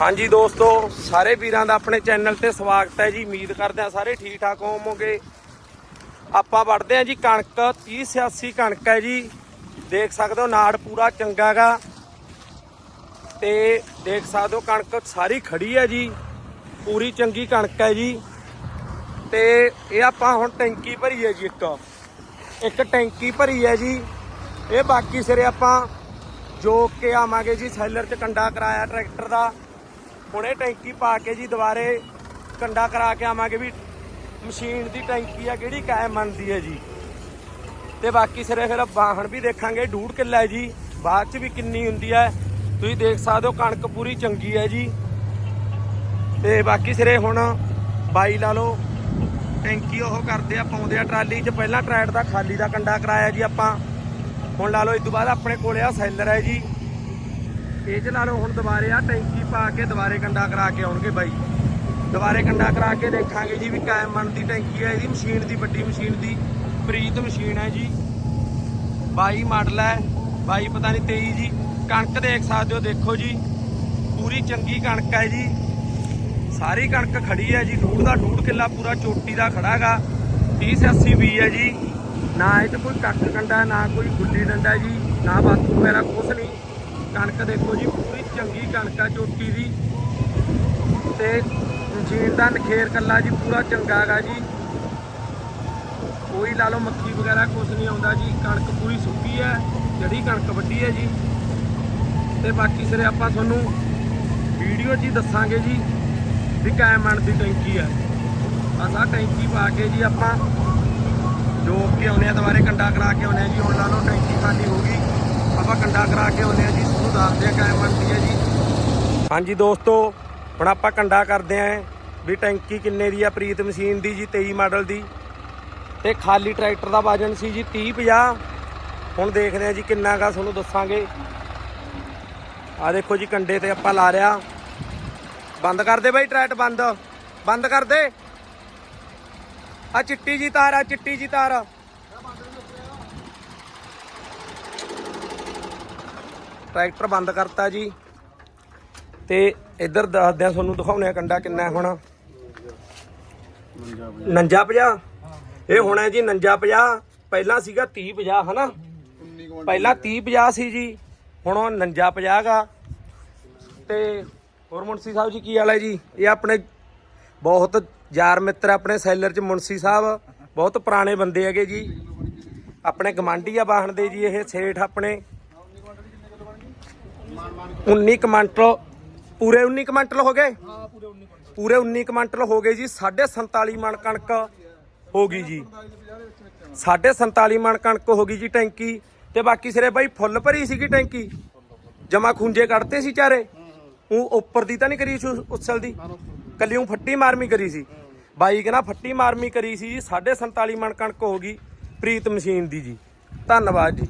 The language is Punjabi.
ਹਾਂਜੀ ਦੋਸਤੋ, ਸਾਰੇ ਵੀਰਾਂ ਦਾ ਆਪਣੇ ਚੈਨਲ ਤੇ ਸਵਾਗਤ ਹੈ ਜੀ। ਉਮੀਦ ਕਰਦੇ ਆ ਸਾਰੇ ਠੀਕ ਠਾਕ ਹੋਵੋਗੇ। ਆਪਾਂ ਵੜਦੇ ਆ ਜੀ ਕਣਕ 30 86 ਕਣਕ ਹੈ ਜੀ। ਦੇਖ ਸਕਦੇ ਹੋ ਨਾੜ ਪੂਰਾ ਚੰਗਾਗਾ ਤੇ ਦੇਖ ਸਕਦੇ ਹੋ ਕਣਕ ਸਾਰੀ ਖੜੀ ਹੈ ਜੀ। ਪੂਰੀ ਚੰਗੀ ਕਣਕ ਹੈ ਜੀ। ਤੇ ਇਹ ਆਪਾਂ ਹੁਣ ਟੈਂਕੀ ਭਰੀ ਹੈ ਜੀ ਇੱਕ। ਇੱਕ ਟੈਂਕੀ ਭਰੀ ਹੈ ਜੀ। ਇਹ ਬਾਕੀ ਸਿਰੇ ਆਪਾਂ ਜੋਕ ਕੇ ਆਵਾਂਗੇ ਜੀ, ਸੈਲਰ 'ਚ ਕੰਡਾ ਕਰਾਇਆ ਟਰੈਕਟਰ ਦਾ। ਹੁਣ ਇਹ ਟੈਂਕੀ ਪਾ ਕੇ ਜੀ ਦੁਬਾਰੇ ਕੰਡਾ ਕਰਾ ਕੇ ਆਵਾਂਗੇ ਵੀ ਮਸ਼ੀਨ ਦੀ ਟੈਂਕੀ ਆ ਕਿਹੜੀ ਕਾਇਮ ਬਣਦੀ ਹੈ ਜੀ। ਤੇ ਬਾਕੀ ਸਿਰੇ ਫਿਰ ਬਾਹਣ ਵੀ ਦੇਖਾਂਗੇ ਡੂੜ ਕਿੱਲਾ ਜੀ। ਬਾਅਦ 'ਚ ਵੀ ਕਿੰਨੀ ਹੁੰਦੀ ਹੈ, ਤੁਸੀਂ ਦੇਖ ਸਕਦੇ ਹੋ ਕਣਕ ਪੂਰੀ ਚੰਗੀ ਹੈ ਜੀ। ਤੇ ਬਾਕੀ ਸਿਰੇ ਹੁਣ ਬਾਈ ਲਾ ਲਓ, ਟੈਂਕੀ ਉਹ ਕਰਦੇ ਆ, ਪਾਉਂਦੇ ਆ ਟਰਾਲੀ 'ਚ। ਪਹਿਲਾਂ ਟਰੈਕਟਰ ਦਾ ਖਾਲੀ ਦਾ ਕੰਡਾ ਕਰਾਇਆ ਜੀ ਆਪਾਂ। ਹੁਣ ਲਾ ਲਓ, ਇਸ ਤੋਂ ਬਾਅਦ ਆਪਣੇ ਕੋਲੇ ਆ ਸੈਲਰ ਹੈ ਜੀ। ਇਹ ਚ ਲਾ ਲਓ, ਹੁਣ ਦੁਬਾਰੇ ਆ ਟੈਂਕੀ ਪਾ ਕੇ ਦੁਬਾਰੇ ਕੰਡਾ ਕਰਾ ਕੇ ਆਉਣਗੇ ਬਾਈ। ਦੁਬਾਰੇ ਕੰਡਾ ਕਰਾ ਕੇ ਦੇਖਾਂਗੇ ਜੀ ਵੀ ਕਾਇਮ ਦੀ ਟੈਂਕੀ ਹੈ ਇਹਦੀ ਮਸ਼ੀਨ ਦੀ, ਵੱਡੀ ਮਸ਼ੀਨ ਦੀ, ਪ੍ਰੀਤ ਮਸ਼ੀਨ ਹੈ ਜੀ। 22 ਮਾਡਲ ਹੈ 22 ਪਤਾ ਨਹੀਂ 23 ਜੀ। ਕਣਕ ਦੇਖ ਸਕਦੇ ਹੋ, ਦੇਖੋ ਜੀ। ਪੂਰੀ ਚੰਗੀ ਕਣਕ ਹੈ ਜੀ। ਸਾਰੀ ਕਣਕ ਖੜੀ ਹੈ ਜੀ ਡੂੜ ਦਾ ਡੂੜ ਕਿੱਲਾ ਪੂਰਾ ਚੋਟੀ ਦਾ ਖੜਾਗਾ 30 80 ਵੀ ਹੈ ਜੀ। ਨਾ ਇਹ 'ਚ ਕੋਈ ਕੱਖ ਕੰਡਾ ਨਾ ਕੋਈ ਗੁੱਲੀ ਡੰਡਾ ਜੀ, ਨਾ ਬਾਥੂ ਵਗੈਰਾ ਕੁਛ ਨਹੀਂ। ਕਣਕ ਦੇਖੋ ਜੀ, ਪੂਰੀ ਚੰਗੀ ਕਣਕ ਆ ਚੋਟੀ ਦੀ। ਤੇ ਮਸ਼ੀਨ ਦਾ ਨਖੇਰ ਕੱਲਾ ਜੀ, ਪੂਰਾ ਚੰਗਾ ਗਾ ਜੀ। ਕੋਈ ਲਾ ਲਓ ਮੱਖੀ ਵਗੈਰਾ ਕੁਛ ਨਹੀਂ ਆਉਂਦਾ ਜੀ, ਕਣਕ ਪੂਰੀ ਸੁੱਕੀ ਹੈ, ਜਿਹੜੀ ਕਣਕ ਵੱਡੀ ਹੈ ਜੀ। ਤੇ ਬਾਕੀ ਸਿਰੇ ਆਪਾਂ ਤੁਹਾਨੂੰ ਵੀਡੀਓ 'ਚ ਹੀ ਦੱਸਾਂਗੇ ਜੀ, ਵੀ ਕਾਇਮ ਮਣ ਦੀ ਟੈਂਕੀ ਹੈ। ਬਸ ਆਹ ਟੈਂਕੀ ਪਾ ਕੇ ਜੀ ਆਪਾਂ ਜੋਕ ਕੇ ਆਉਨੇ ਆ ਦੁਬਾਰੇ ਕੰਡਾ ਕਰਾ ਕੇ ਆਉਨੇ ਆ ਜੀ, ਹੁਣ ਲਾ ਲਓ ਟੈਂਕੀ ਸਾਡੀ ਹੋ ਗਈ। ਆਪਾਂ ਕੰਡਾ ਕਰਾ ਕੇ ਆਉਨੇ ਆ ਜੀ। ਤੁਹਾਨੂੰ ਦੱਸਦੇ ਆ ਕਾਇਮ ਬਣਦੀ ਹੈ ਜੀ। ਹਾਂਜੀ ਦੋਸਤੋ, ਹੁਣ ਆਪਾਂ ਕੰਡਾ ਕਰਦੇ ਆਂ ਵੀ ਟੈਂਕੀ ਕਿੰਨੇ ਦੀ ਆ, ਪ੍ਰੀਤ ਮਸ਼ੀਨ ਦੀ ਜੀ 23 ਮਾਡਲ ਦੀ। ਤੇ ਖਾਲੀ ਟਰੈਕਟਰ ਦਾ ਵਜਨ ਸੀ ਜੀ 30 50 ਹੁਣ ਦੇਖਦੇ ਆ ਜੀ ਕਿੰਨਾ ਗਾ ਤੁਹਾਨੂੰ ਦੱਸਾਂਗੇ। ਆ ਦੇਖੋ ਜੀ ਕੰਡੇ ਤੇ ਆਪਾਂ ਲਾ ਰਿਆ ਬੰਦ ਕਰ ਦੇ ਬਾਈ ਟਰੈਕਟ ਬੰਦ। ਬੰਦ ਕਰ ਦੇ। ਆ ਚਿੱਟੀ ਜੀ ਤਾਰ ਆ ਚਿੱਟੀ ਜੀ ਤਾਰ। ਟਰੈਕਟਰ ਬੰਦ ਕਰਤਾ ਜੀ। ਤੇ ਇੱਧਰ ਦੱਸਦੇ ਆ ਤੁਹਾਨੂੰ ਦਿਖਾਉਣੇ ਆ ਕੰਡਾ ਕਿੰਨਾ ਹੋਣਾ ਹੁਣ। 49 50 ਇਹ ਹੋਣਾ ਜੀ 49 50 ਪਹਿਲਾਂ ਸੀਗਾ 30 50 ਹਨਾ? ਪਹਿਲਾਂ 30 50 ਸੀ ਜੀ। ਹੁਣ ਉਹ 49 50 ਗਾ। ਤੇ ਹੋਰ ਮੁਨਸੀ ਸਾਹਿਬ ਜੀ ਕੀ ਹਾਲ ਹੈ ਜੀ? ਇਹ ਆਪਣੇ ਬਹੁਤ ਯਾਰ ਮਿੱਤਰ ਆਪਣੇ ਸੈਲਰ ਚ ਮੁੰਸੀ ਸਾਹਿਬ। ਬਹੁਤ ਪੁਰਾਣੇ ਬੰਦੇ ਹੈਗੇ ਜੀ। ਆਪਣੇ ਗਮਾਂਡੀ ਆ ਬਾਹਣ ਦੇ ਜੀ, ਇਹ ਸੇਠ ਆਪਣੇ। 19 ਕਮਾਂਟਲ ਪੂਰੇ 19 ਕਮਾਂਟਲ ਹੋ ਗਏ? ਪੂਰੇ 19 ਕਮਾਂਟਲ ਹੋ ਗਏ ਜੀ 47 ਮਣ ਕਣਕ ਹੋ ਗਈ ਜੀ। 47 ਮਣ ਕਣਕ ਹੋ ਗਈ ਜੀ ਟੈਂਕੀ ਤੇ ਬਾਕੀ ਸਿਰੇ ਬਾਈ ਫੁੱਲ ਭਰੀ ਸੀਗੀ ਟੈਂਕੀ। ਜਮਾ ਖੁੰਝੇ ਕੱਢਤੇ ਸੀ ਚਾਰੇ। ਉਹ ਉੱਪਰ ਦੀ ਤਾਂ ਨਹੀਂ ਕਰੀ ਉਸਲ ਦੀ। ਕੱਲਿਓ ਫੱਟੀ ਮਾਰਮੀ ਕਰੀ ਸੀ। ਬਾਈ ਕਹਿੰਦਾ ਫੱਟੀ ਮਾਰਮੀ ਕਰੀ ਸੀ ਜੀ 47 ਮਣ ਕਣਕ ਹੋ ਗਈ ਪ੍ਰੀਤ ਮਸ਼ੀਨ ਦੀ ਜੀ। ਧੰਨਵਾਦ ਜੀ।